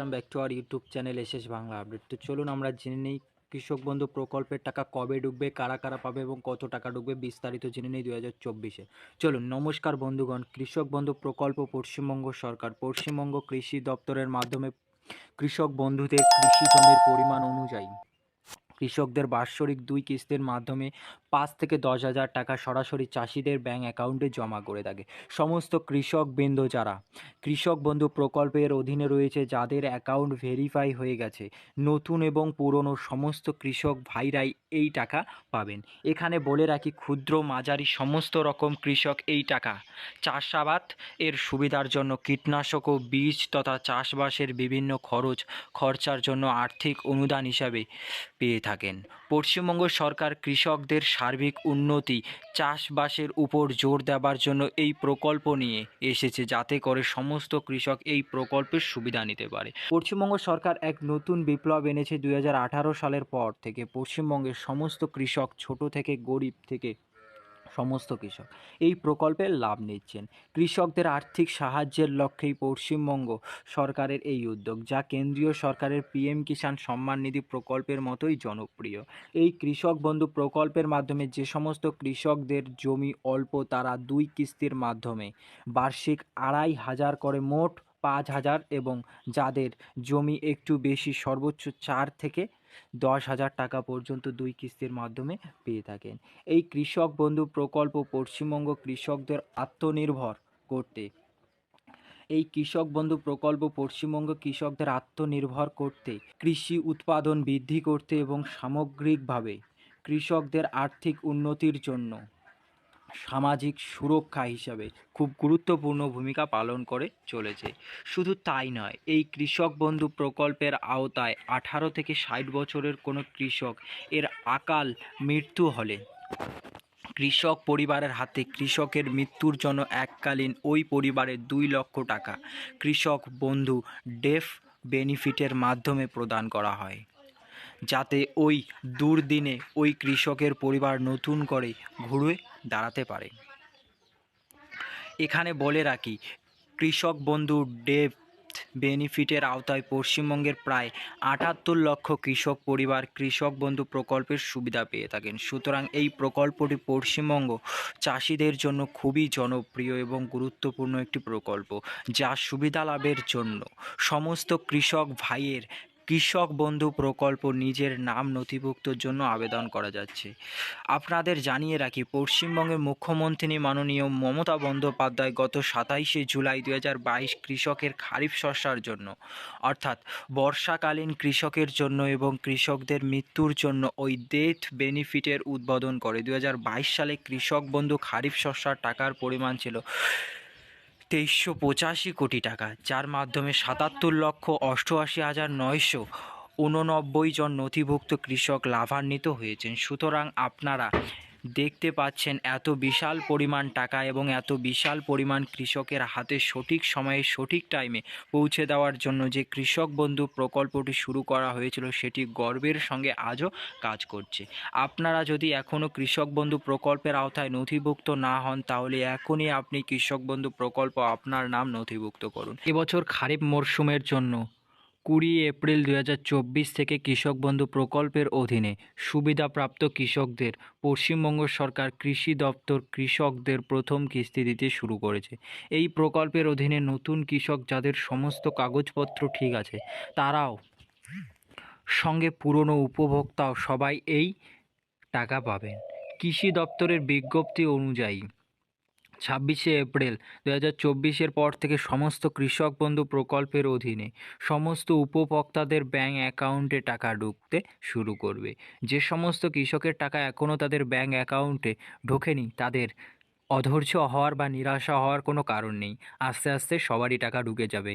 Welcome back to our YouTube channel SS Bangla update তো চলুন আমরা জেনে নিই, কৃষক বন্ধু প্রকল্পের টাকা কবে ঢুকবে, কারা কারা পাবে এবং কত টাকা ঢুকবে, বিস্তারিত জেনে নিই দু হাজার চব্বিশে। চলুন, নমস্কার বন্ধুগণ, কৃষক বন্ধু প্রকল্প পশ্চিমবঙ্গ সরকার, পশ্চিমবঙ্গ কৃষি দপ্তরের মাধ্যমে কৃষক বন্ধুদের কৃষি জমির পরিমাণ অনুযায়ী। কৃষকদের বাৎসরিক দুই কিস্তির মাধ্যমে পাঁচ থেকে দশ হাজার টাকা সরাসরি চাষিদের ব্যাংক অ্যাকাউন্টে জমা করে থাকে। সমস্ত কৃষক বৃন্দ যারা, কৃষক বন্ধু প্রকল্পের অধীনে রয়েছে যাদের অ্যাকাউন্ট ভেরিফাই হয়ে গেছে, নতুন এবং পুরনো সমস্ত কৃষক ভাইরাই এই টাকা পাবেন। এখানে বলে রাখি, ক্ষুদ্র, মাঝারি, সমস্ত রকম কৃষক এই টাকা। চাষাবাদ এর সুবিধার জন্য কীটনাশক ও বীজ তথা চাষবাসের বিভিন্ন খরচ, খরচার জন্য আর্থিক অনুদান হিসাবে পেয়ে থাকেন। পশ্চিমবঙ্গ সরকার কৃষকদের সার্বিক উন্নতি, চাষবাসের উপর জোর দেওয়ার জন্য এই প্রকল্প নিয়ে এসেছে যাতে করে সমস্ত কৃষক এই প্রকল্পের সুবিধা নিতে পারে। পশ্চিমবঙ্গ সরকার এক নতুন বিপ্লব এনেছে দুই হাজার আঠারো সালের পর থেকে। পশ্চিমবঙ্গের সমস্ত কৃষক ছোট থেকে গরিব থেকে সমস্ত কৃষক। এই প্রকল্পের লাভ নিচ্ছেন। কৃষকদের আর্থিক সাহায্যের লক্ষ্যেই পশ্চিমবঙ্গ সরকারের এই উদ্যোগ, যা কেন্দ্রীয় সরকারের পিএম কিষাণ সম্মান নিধি প্রকল্পের মতোই জনপ্রিয়। এই কৃষক বন্ধু প্রকল্পের মাধ্যমে যে সমস্ত কৃষকদের জমি অল্প তারা দুই কিস্তির মাধ্যমে বার্ষিক আড়াই হাজার করে মোট পাঁচ হাজার এবং যাদের জমি একটু বেশি সর্বোচ্চ চার থেকে দশ হাজার টাকা পর্যন্ত দুই কিস্তির মাধ্যমে পেয়ে থাকেন। এই কৃষক বন্ধু প্রকল্প পশ্চিমবঙ্গ কৃষকদের আত্মনির্ভর করতে। এই কৃষক বন্ধু প্রকল্প পশ্চিমবঙ্গ কৃষকদের আত্মনির্ভর করতে, কৃষি উৎপাদন বৃদ্ধি করতে এবং সামগ্রিকভাবে কৃষকদের আর্থিক উন্নতির জন্য সামাজিক সুরক্ষা হিসাবে খুব গুরুত্বপূর্ণ ভূমিকা পালন করে চলেছে। শুধু তাই নয়, এই কৃষক বন্ধু প্রকল্পের আওতায় আঠারো থেকে ষাট বছরের কোনো কৃষক এর আকাল মৃত্যু হলে। কৃষক পরিবারের হাতে কৃষকের মৃত্যুর জন্য এককালীন ওই পরিবারের দুই লক্ষ টাকা। কৃষক বন্ধু ডেফ বেনিফিটের মাধ্যমে প্রদান করা হয়। যাতে ওই দুর্দিনে ওই কৃষকের পরিবার নতুন করে ঘুরে দাঁড়াতে পারে। এখানে বলে রাখি, কৃষক বন্ধু ডেথ বেনিফিটের আওতায় পশ্চিমবঙ্গের প্রায় আটাত্তর লক্ষ কৃষক পরিবার কৃষক বন্ধু প্রকল্পের সুবিধা পেয়ে থাকেন। সুতরাং এই প্রকল্পটি পশ্চিমবঙ্গ চাষিদের জন্য খুবই জনপ্রিয় এবং গুরুত্বপূর্ণ একটি প্রকল্প, যা সুবিধা লাভের জন্য সমস্ত কৃষক ভাইয়ের কৃষক বন্ধু প্রকল্প নিজের নাম নথিভুক্তর জন্য আবেদন করা যাচ্ছে। আপনাদের জানিয়ে রাখি পশ্চিমবঙ্গের মুখ্যমন্ত্রী মাননীয় মমতা বন্দ্যোপাধ্যায় গত সাতাইশে জুলাই দু হাজার বাইশ কৃষকের খারিফ শস্যার জন্য, অর্থাৎ বর্ষাকালীন কৃষকের জন্য এবং কৃষকদের মৃত্যুর জন্য ওই ডেথ বেনিফিটের উদ্বোধন করে। দু হাজার বাইশ সালে কৃষক বন্ধু খারিফ শস্যার টাকার পরিমাণ ছিল তেইশশো পঁচাশি কোটি টাকা, যার মাধ্যমে সাতাত্তর লক্ষ অষ্টআশি হাজার নয়শো উননব্বই জন নথিভুক্ত কৃষক লাভান্বিত হয়েছেন। সুতরাং আপনারা দেখতে পাচ্ছেন এত বিশাল পরিমাণ টাকা এবং এত বিশাল পরিমাণ কৃষকের হাতে সঠিক সময়ে, সঠিক টাইমে পৌঁছে দেওয়ার জন্য যে কৃষক বন্ধু প্রকল্পটি শুরু করা হয়েছিল সেটি গর্বের সঙ্গে আজও কাজ করছে। আপনারা যদি এখনও কৃষক বন্ধু প্রকল্পের আওতায় নথিভুক্ত না হন, তাহলে এখনই আপনি কৃষক বন্ধু প্রকল্প আপনার নাম নথিভুক্ত করুন। এবছর খারিফ মরশুমের জন্য কুড়ি এপ্রিল দু হাজার চব্বিশ থেকে কৃষক বন্ধু প্রকল্পের অধীনে সুবিধাপ্রাপ্ত কৃষকদের পশ্চিমবঙ্গ সরকার কৃষি দপ্তর কৃষকদের প্রথম কিস্তি দিতে শুরু করেছে। এই প্রকল্পের অধীনে নতুন কৃষক যাদের সমস্ত কাগজপত্র ঠিক আছে, তারাও সঙ্গে পুরনো উপভোক্তাও সবাই এই টাকা পাবেন। কৃষি দপ্তরের বিজ্ঞপ্তি অনুযায়ী ছাব্বিশে এপ্রিল দু হাজার চব্বিশের পর থেকে সমস্ত কৃষক বন্ধু প্রকল্পের অধীনে সমস্ত উপভোক্তাদের ব্যাঙ্ক অ্যাকাউন্টে টাকা ঢুকতে শুরু করবে। যে সমস্ত কৃষকের টাকা এখনও তাদের ব্যাঙ্ক অ্যাকাউন্টে ঢোকেনি, তাদের অধৈর্য হওয়ার বা নিরাশা হওয়ার কোনো কারণ নেই। আস্তে আস্তে সবারই টাকা ঢুকে যাবে।